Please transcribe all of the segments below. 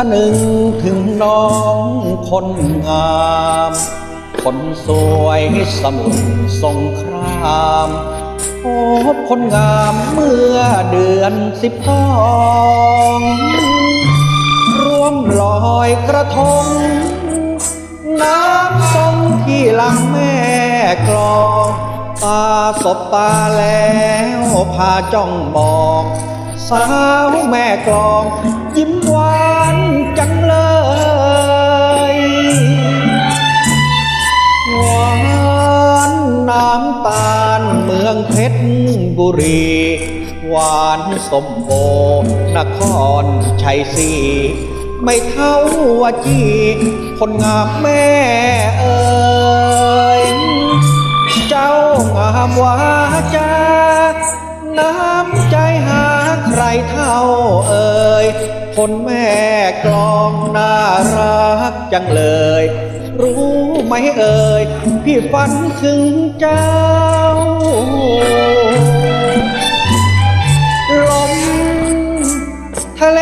คะนึงถึงน้องคนงาม คนสวยสมุทรสงครามพบคนงามเมื่อเดือนสิบสองร่วมลอยกระทง น้ำทรงที่หลังแม่กลองตาสบตาแล้วพาจ้องมอง สาวแม่กลอง ยิ้มหวานจังเลย หวานน้ำตาลเมืองเพชรบุรี หวานสมโอนครชัยศรีไม่เท่าวาจีคนงามแม่เอ่ยเจ้างามวาจาน้ำใจหาใครเท่าเอ่ย คนแม่กลองน่ารักจังเลย รู้ไหมเอ่ย พี่ฝันถึงเจ้า ลมทะเล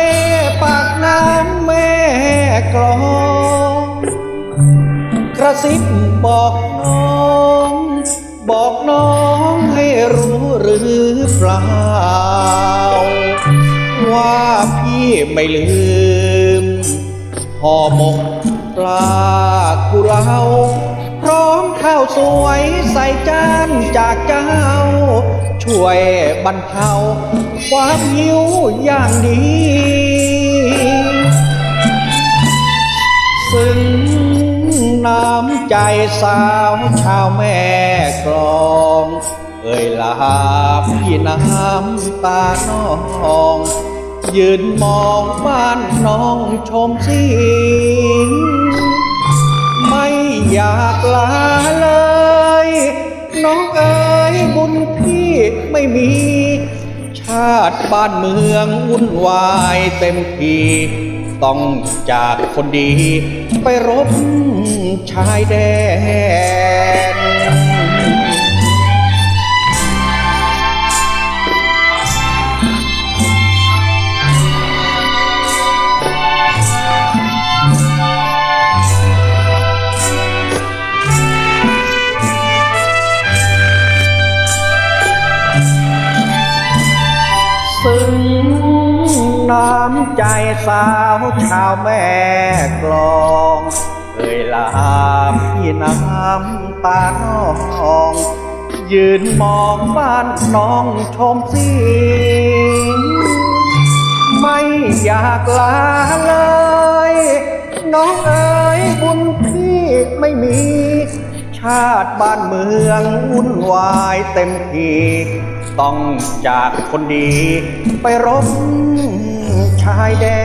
ปากน้ำแม่กลอง กระซิบบอกน้อง บอกน้องให้รู้หรือเปล่า ว่าพี่ไม่ลืมห่อหมกปลากุเลาพร้อมข้าวสวยใส่จานจากเจ้า ช่วยบรรเทาความหิวอย่างดีซึ้งน้ำใจสาวชาวแม่กลองเอ่ยลาพี่น้ำตาน้อง ยืนมองบ้านน้องชมสิไม่อยากลาเลย น้องเอ๋ยบุญพี่ไม่มี ชาติบ้านเมืองวุ่นวายเต็มทีต้องจากคนดี ไปรบชายแดน น้ำใจสาวชาวแม่กลองเอ่ยลาพี่น้ำตาน้อง ยืนมองบ้านน้องชมสิไม่อยากลาเลย น้องเอ๋ยบุญพี่ไม่มี ชาติบ้านเมืองวุ่นวายเต็มทีต้องจากคนดีไปรบายแดน